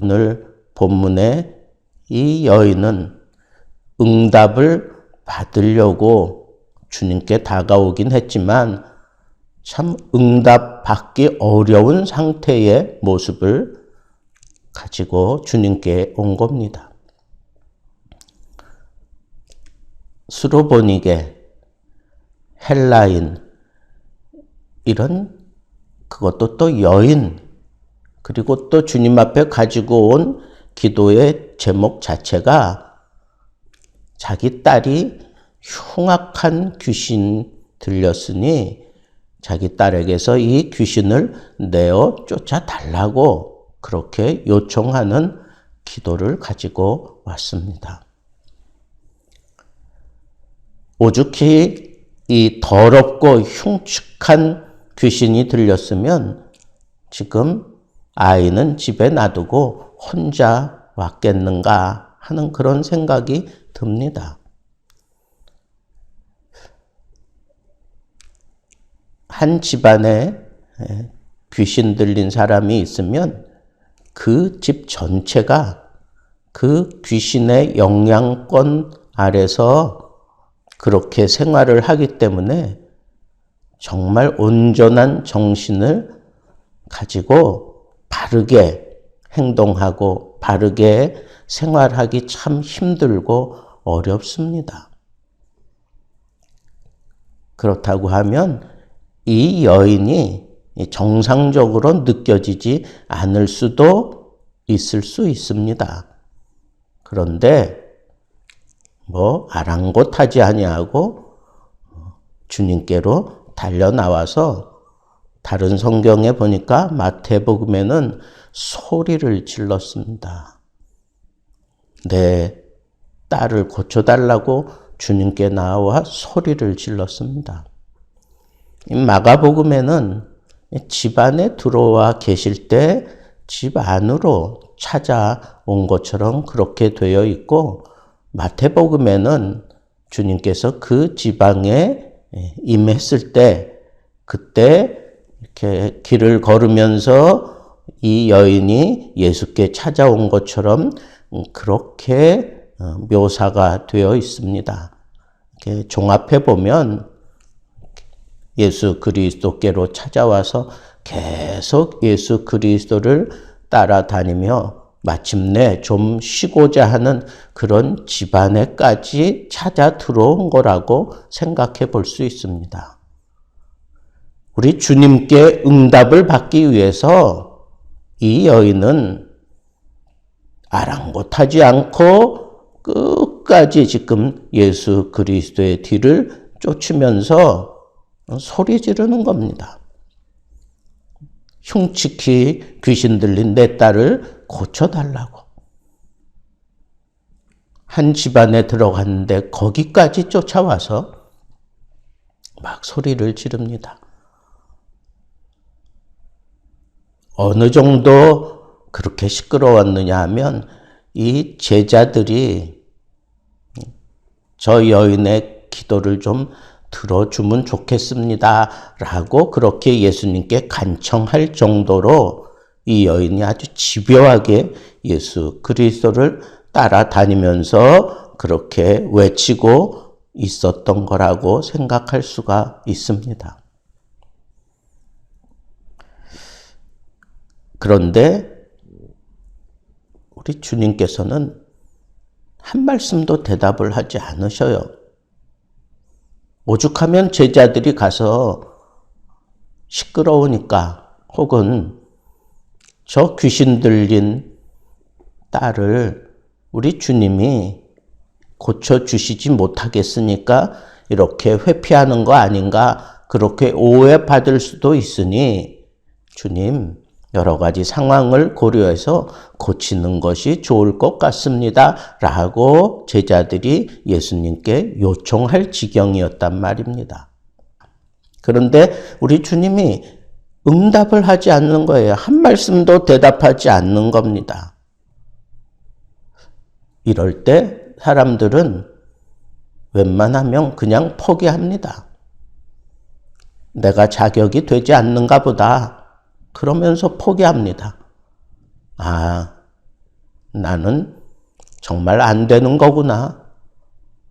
오늘 본문에 이 여인은 응답을 받으려고 주님께 다가오긴 했지만 참 응답 받기 어려운 상태의 모습을 가지고 주님께 온 겁니다. 수로보닉에 헬라인 이런 그것도 또 여인 그리고 또 주님 앞에 가지고 온 기도의 제목 자체가 자기 딸이 흉악한 귀신 들렸으니 자기 딸에게서 이 귀신을 내어 쫓아 달라고 그렇게 요청하는 기도를 가지고 왔습니다. 오죽히 이 더럽고 흉측한 귀신이 들렸으면 지금 아이는 집에 놔두고 혼자 왔겠는가 하는 그런 생각이 듭니다. 한 집안에 귀신 들린 사람이 있으면 그 집 전체가 그 귀신의 영향권 아래서 그렇게 생활을 하기 때문에 정말 온전한 정신을 가지고 바르게 행동하고 바르게 생활하기 참 힘들고 어렵습니다. 그렇다고 하면 이 여인이 정상적으로 느껴지지 않을 수도 있을 수 있습니다. 그런데 뭐 아랑곳하지 아니하고 주님께로 달려 나와서 다른 성경에 보니까 마태복음에는 소리를 질렀습니다. 내 딸을 고쳐달라고 주님께 나와 소리를 질렀습니다. 마가복음에는 집 안에 들어와 계실 때 집 안으로 찾아온 것처럼 그렇게 되어 있고 마태복음에는 주님께서 그 지방에 임했을 때 그때 이렇게 길을 걸으면서 이 여인이 예수께 찾아온 것처럼 그렇게 어, 묘사가 되어 있습니다. 종합해 보면 예수 그리스도께로 찾아와서 계속 예수 그리스도를 따라다니며 마침내 좀 쉬고자 하는 그런 집안에까지 찾아 들어온 거라고 생각해 볼 수 있습니다. 우리 주님께 응답을 받기 위해서 이 여인은 아랑곳하지 않고 끝까지 지금 예수 그리스도의 뒤를 쫓으면서 소리 지르는 겁니다. 흉측히 귀신 들린 내 딸을 고쳐달라고. 한 집안에 들어갔는데 거기까지 쫓아와서 막 소리를 지릅니다. 어느 정도 그렇게 시끄러웠느냐 하면 이 제자들이 저 여인의 기도를 좀 들어주면 좋겠습니다. 라고 그렇게 예수님께 간청할 정도로 이 여인이 아주 집요하게 예수 그리스도를 따라다니면서 그렇게 외치고 있었던 거라고 생각할 수가 있습니다. 그런데 우리 주님께서는 한 말씀도 대답을 하지 않으셔요. 오죽하면 제자들이 가서 시끄러우니까 혹은 저 귀신 들린 딸을 우리 주님이 고쳐주시지 못하겠으니까 이렇게 회피하는 거 아닌가 그렇게 오해받을 수도 있으니 주님 여러 가지 상황을 고려해서 고치는 것이 좋을 것 같습니다. 라고 제자들이 예수님께 요청할 지경이었단 말입니다. 그런데 우리 주님이 응답을 하지 않는 거예요. 한 말씀도 대답하지 않는 겁니다. 이럴 때 사람들은 웬만하면 그냥 포기합니다. 내가 자격이 되지 않는가 보다. 그러면서 포기합니다. 아, 나는 정말 안 되는 거구나.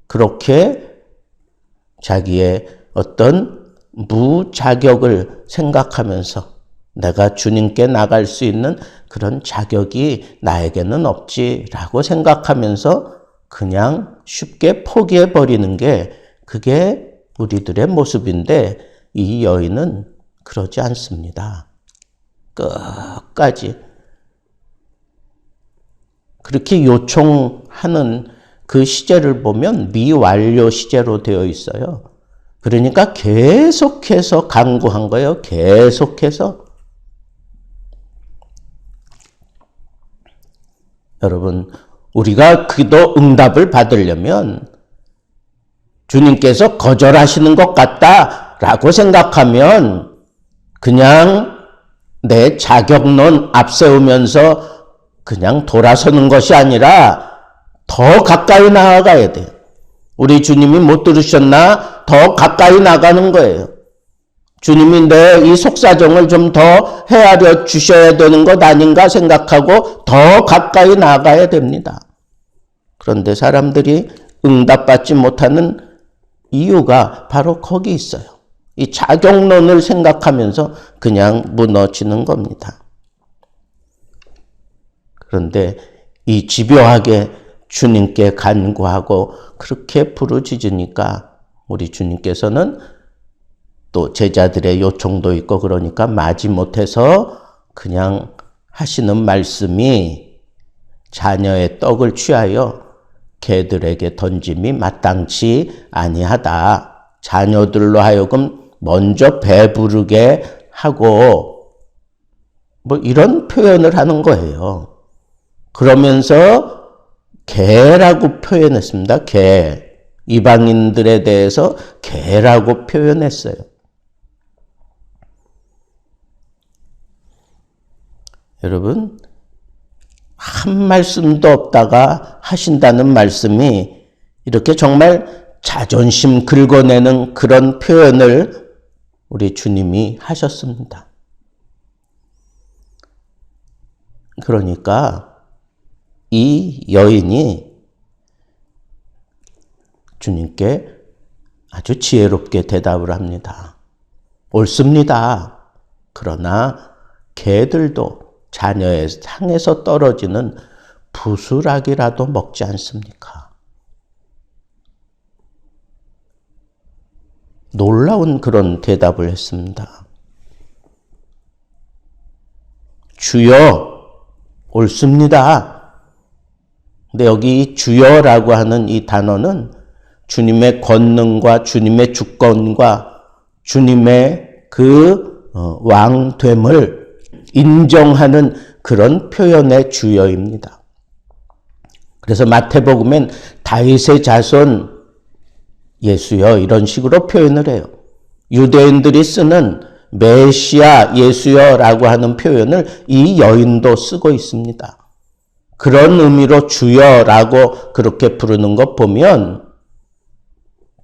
그렇게 자기의 어떤 무자격을 생각하면서 내가 주님께 나갈 수 있는 그런 자격이 나에게는 없지라고 생각하면서 그냥 쉽게 포기해 버리는 게 그게 우리들의 모습인데 이 여인은 그러지 않습니다. 끝까지 그렇게 요청하는 그 시제를 보면 미완료 시제로 되어 있어요. 그러니까 계속해서 강구한 거예요. 계속해서. 여러분, 우리가 기도 응답을 받으려면 주님께서 거절하시는 것 같다라고 생각하면 그냥 내 자격론 앞세우면서 그냥 돌아서는 것이 아니라 더 가까이 나아가야 돼요. 우리 주님이 못 들으셨나? 더 가까이 나가는 거예요. 주님이 내 이 속사정을 좀 더 헤아려 주셔야 되는 것 아닌가 생각하고 더 가까이 나가야 됩니다. 그런데 사람들이 응답받지 못하는 이유가 바로 거기 있어요. 이 자격론을 생각하면서 그냥 무너지는 겁니다. 그런데 이 집요하게 주님께 간구하고 그렇게 부르짖으니까 우리 주님께서는 또 제자들의 요청도 있고 그러니까 마지 못해서 그냥 하시는 말씀이 자녀의 떡을 취하여 개들에게 던짐이 마땅치 아니하다. 자녀들로 하여금 먼저 배부르게 하고 뭐 이런 표현을 하는 거예요. 그러면서 개라고 표현했습니다. 개. 이방인들에 대해서 개라고 표현했어요. 여러분, 한 말씀도 없다가 하신다는 말씀이 이렇게 정말 자존심 긁어내는 그런 표현을 우리 주님이 하셨습니다. 그러니까 이 여인이 주님께 아주 지혜롭게 대답을 합니다. 옳습니다. 그러나 개들도 자녀의 상에서 떨어지는 부수락이라도 먹지 않습니까? 놀라운 그런 대답을 했습니다. 주여, 옳습니다. 근데 여기 주여라고 하는 이 단어는 주님의 권능과 주님의 주권과 주님의 그 어, 왕됨을 인정하는 그런 표현의 주여입니다. 그래서 마태복음엔 다윗의 자손 예수여 이런 식으로 표현을 해요. 유대인들이 쓰는 메시아 예수여라고 하는 표현을 이 여인도 쓰고 있습니다. 그런 의미로 주여라고 그렇게 부르는 것 보면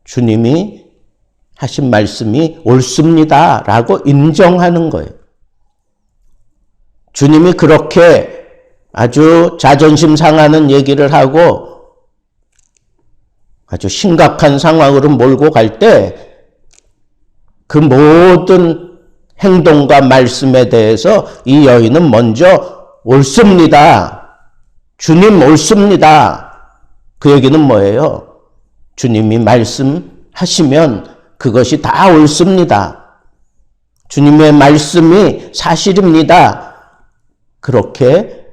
주님이 하신 말씀이 옳습니다. 라고 인정하는 거예요. 주님이 그렇게 아주 자존심 상하는 얘기를 하고 아주 심각한 상황으로 몰고 갈 때 그 모든 행동과 말씀에 대해서 이 여인은 먼저 옳습니다. 주님 옳습니다. 그 얘기는 뭐예요? 주님이 말씀하시면 그것이 다 옳습니다. 주님의 말씀이 사실입니다. 그렇게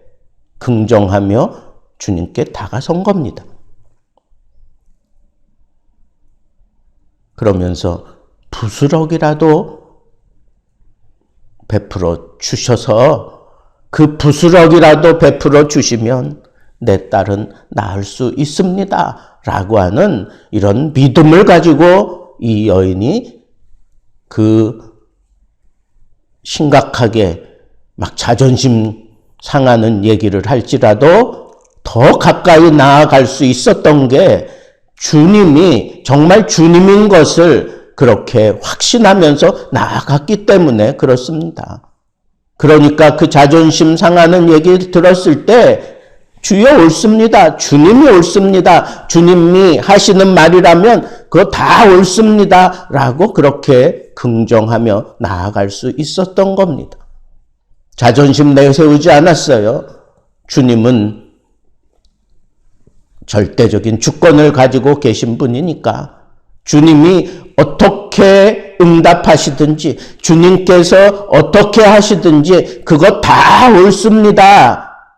긍정하며 주님께 다가선 겁니다. 그러면서 부스럭이라도 베풀어 주셔서 그 부스럭이라도 베풀어 주시면 내 딸은 나을 수 있습니다. 라고 하는 이런 믿음을 가지고 이 여인이 그 심각하게 막 자존심 상하는 얘기를 할지라도 더 가까이 나아갈 수 있었던 게 주님이 정말 주님인 것을 그렇게 확신하면서 나아갔기 때문에 그렇습니다. 그러니까 그 자존심 상하는 얘기를 들었을 때 주여 옳습니다. 주님이 옳습니다. 주님이 하시는 말이라면 그거 다 옳습니다. 라고 그렇게 긍정하며 나아갈 수 있었던 겁니다. 자존심 내세우지 않았어요. 주님은 절대적인 주권을 가지고 계신 분이니까 주님이 어떻게 응답하시든지 주님께서 어떻게 하시든지 그것 다 옳습니다.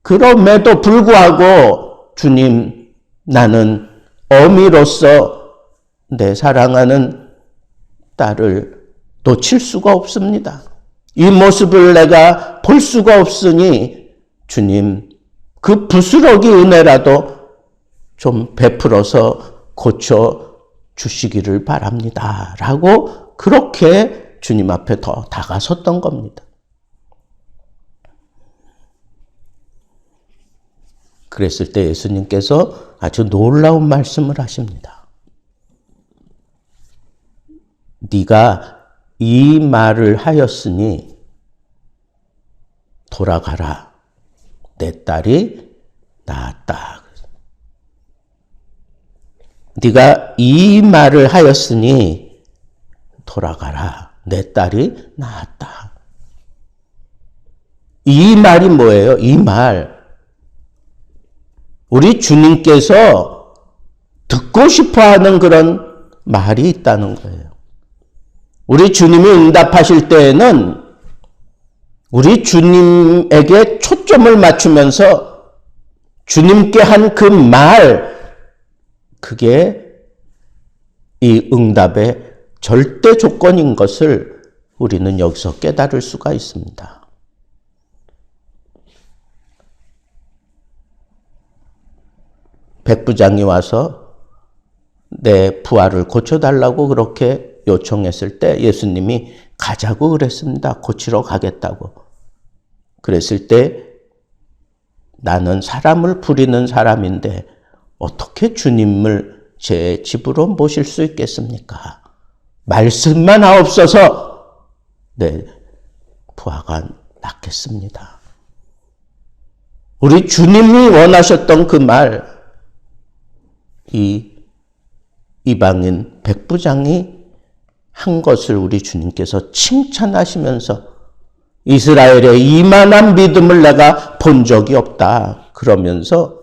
그럼에도 불구하고 주님 나는 어미로서 내 사랑하는 딸을 놓칠 수가 없습니다. 이 모습을 내가 볼 수가 없으니 주님 그 부스러기 은혜라도 좀 베풀어서 고쳐 주시기를 바랍니다. 라고 그렇게 주님 앞에 더 다가섰던 겁니다. 그랬을 때 예수님께서 아주 놀라운 말씀을 하십니다. 네가 이 말을 하였으니 돌아가라. 내 딸이 나았다. 네가 이 말을 하였으니 돌아가라. 내 딸이 나았다. 이 말이 뭐예요? 이 말. 우리 주님께서 듣고 싶어 하는 그런 말이 있다는 거예요. 우리 주님이 응답하실 때에는 우리 주님에게 초점을 맞추면서 주님께 한 그 말, 그게 이 응답의 절대 조건인 것을 우리는 여기서 깨달을 수가 있습니다. 백부장이 와서 내 부하를 고쳐달라고 그렇게 요청했을 때 예수님이 가자고 그랬습니다. 고치러 가겠다고. 그랬을 때 나는 사람을 부리는 사람인데 어떻게 주님을 제 집으로 모실 수 있겠습니까? 말씀만 하옵소서 내 부하가 낫겠습니다. 우리 주님이 원하셨던 그 말, 이 이방인 백부장이 한 것을 우리 주님께서 칭찬하시면서 이스라엘의 이만한 믿음을 내가 본 적이 없다. 그러면서 그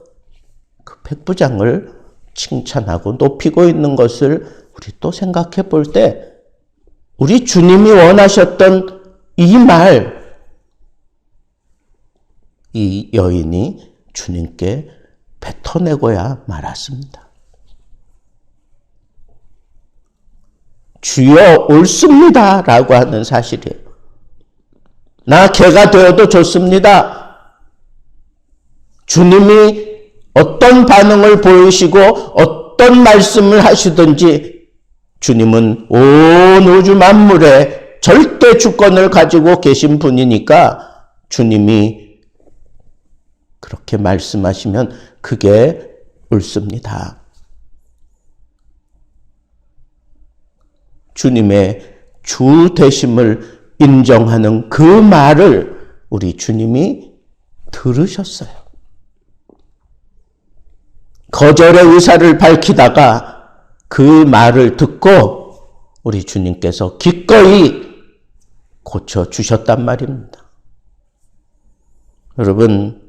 백부장을 칭찬하고 높이고 있는 것을 우리 또 생각해 볼 때 우리 주님이 원하셨던 이 말, 이 여인이 주님께 뱉어내고야 말았습니다. 주여 옳습니다. 라고 하는 사실이에요. 나 개가 되어도 좋습니다. 주님이 어떤 반응을 보이시고 어떤 말씀을 하시든지 주님은 온 우주 만물에 절대 주권을 가지고 계신 분이니까 주님이 그렇게 말씀하시면 그게 옳습니다. 주님의 주 되심을 인정하는 그 말을 우리 주님이 들으셨어요. 거절의 의사를 밝히다가 그 말을 듣고 우리 주님께서 기꺼이 고쳐 주셨단 말입니다. 여러분,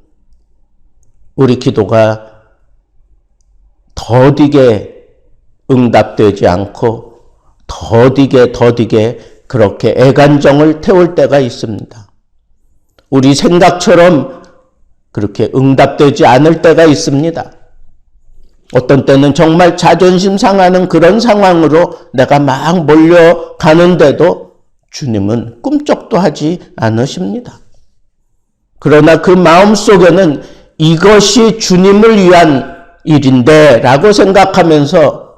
우리 기도가 더디게 응답되지 않고 더디게 더디게 그렇게 애간정을 태울 때가 있습니다. 우리 생각처럼 그렇게 응답되지 않을 때가 있습니다. 어떤 때는 정말 자존심 상하는 그런 상황으로 내가 막 몰려가는데도 주님은 꿈쩍도 하지 않으십니다. 그러나 그 마음 속에는 이것이 주님을 위한 일인데 라고 생각하면서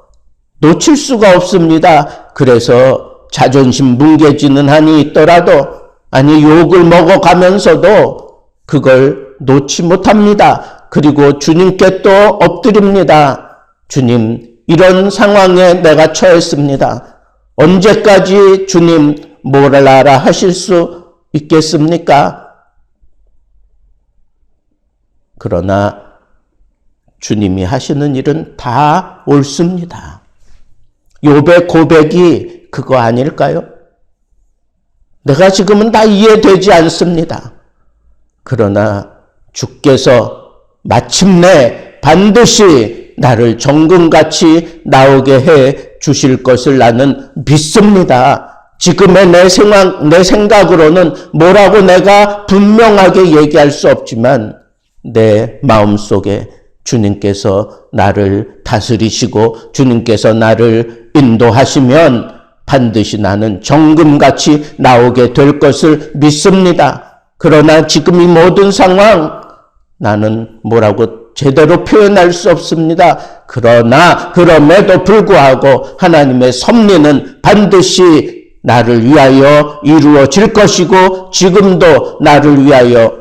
놓칠 수가 없습니다. 그래서 자존심 뭉개지는 한이 있더라도 아니 욕을 먹어가면서도 그걸 놓지 못합니다. 그리고 주님께 또 엎드립니다. 주님, 이런 상황에 내가 처했습니다. 언제까지 주님 뭐라라 하실 수 있겠습니까? 그러나 주님이 하시는 일은 다 옳습니다. 욥의 고백이 그거 아닐까요? 내가 지금은 다 이해되지 않습니다. 그러나 주께서 마침내 반드시 나를 정금같이 나오게 해 주실 것을 나는 믿습니다. 지금의 내 생각, 내 생각으로는 뭐라고 내가 분명하게 얘기할 수 없지만 내 마음 속에 주님께서 나를 다스리시고 주님께서 나를 인도하시면 반드시 나는 정금같이 나오게 될 것을 믿습니다. 그러나 지금 이 모든 상황 나는 뭐라고 제대로 표현할 수 없습니다. 그러나 그럼에도 불구하고 하나님의 섭리는 반드시 나를 위하여 이루어질 것이고 지금도 나를 위하여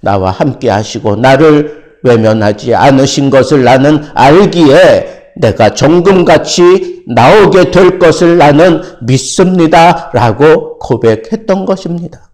나와 함께 하시고 나를 외면하지 않으신 것을 나는 알기에 내가 정금같이 나오게 될 것을 나는 믿습니다. 라고 고백했던 것입니다.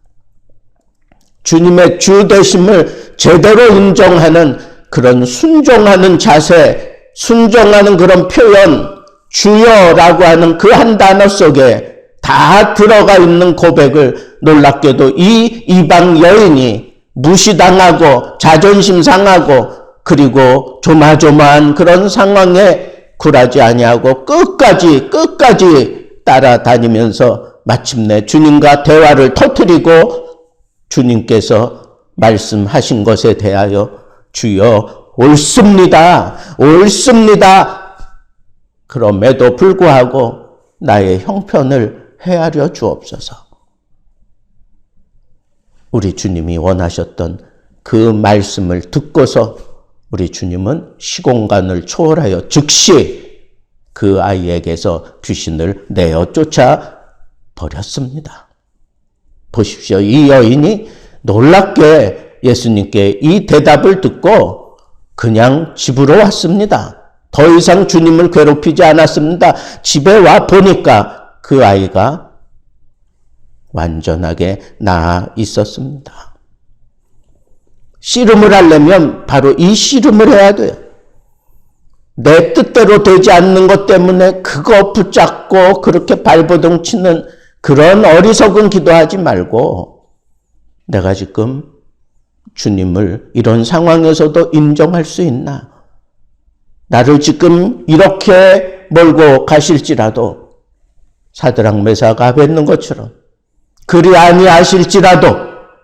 주님의 주 되심을 제대로 인정하는 그런 순종하는 자세, 순종하는 그런 표현, 주여라고 하는 그 한 단어 속에 다 들어가 있는 고백을 놀랍게도 이 이방 여인이 무시당하고 자존심 상하고 그리고 조마조마한 그런 상황에 굴하지 아니하고 끝까지 끝까지 따라다니면서 마침내 주님과 대화를 터뜨리고 주님께서 말씀하신 것에 대하여 주여 옳습니다. 옳습니다. 그럼에도 불구하고 나의 형편을 헤아려 주옵소서. 우리 주님이 원하셨던 그 말씀을 듣고서 우리 주님은 시공간을 초월하여 즉시 그 아이에게서 귀신을 내어 쫓아 버렸습니다. 보십시오. 이 여인이 놀랍게 예수님께 이 대답을 듣고 그냥 집으로 왔습니다. 더 이상 주님을 괴롭히지 않았습니다. 집에 와 보니까 그 아이가 완전하게 나아 있었습니다. 씨름을 하려면 바로 이 씨름을 해야 돼요. 내 뜻대로 되지 않는 것 때문에 그거 붙잡고 그렇게 발버둥 치는 그런 어리석은 기도하지 말고 내가 지금 주님을 이런 상황에서도 인정할 수 있나? 나를 지금 이렇게 몰고 가실지라도 사드랑 메사가 뱉는 것처럼 그리 아니하실지라도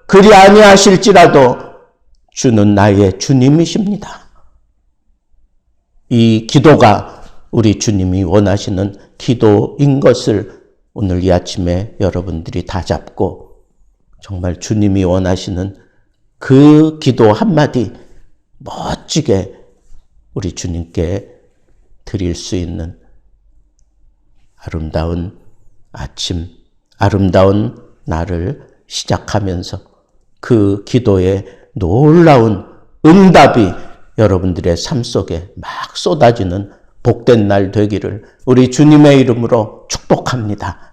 그리 아니하실지라도 주는 나의 주님이십니다. 이 기도가 우리 주님이 원하시는 기도인 것을 오늘 이 아침에 여러분들이 다 잡고 정말 주님이 원하시는 그 기도 한마디 멋지게 우리 주님께 드릴 수 있는 아름다운 아침, 아름다운 날을 시작하면서 그 기도의 놀라운 응답이 여러분들의 삶 속에 막 쏟아지는 복된 날 되기를 우리 주님의 이름으로 축복합니다.